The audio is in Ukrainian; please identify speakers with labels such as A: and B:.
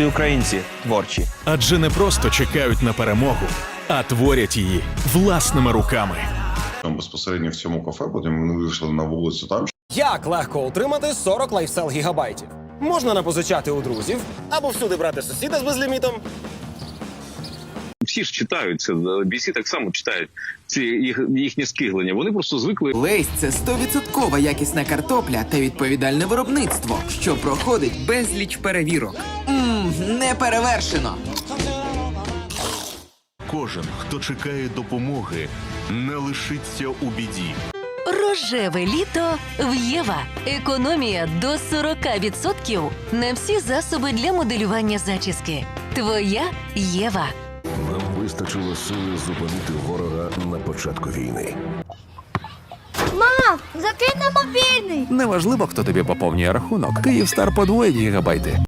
A: всі українці творчі.
B: Адже не просто чекають на перемогу, а творять її власними руками.
C: Там безпосередньо в цьому кафе, потім ми вийшли на вулицю там.
D: Як легко отримати 40 лайфсел гігабайтів? Можна напозичати у друзів або всюди брати сусіда з безлімітом.
E: всі ж читають це. Бійці так само читають ці їх їхні скиглення. Вони просто звикли
F: Лейс це 100% якісна картопля та відповідальне виробництво, що проходить безліч перевірок. Не перевершено.
G: Кожен, хто чекає допомоги, не лишиться у біді.
H: Рожеве літо в Єва. Економія до 40% на всі засоби для моделювання зачіски. Твоя Єва.
I: Нам вистачило сили зупинити ворога на початку війни.
J: Мам, закинь на мобільний.
K: Неважливо, хто тобі поповнює рахунок. Київстар подвоїть гігабайти.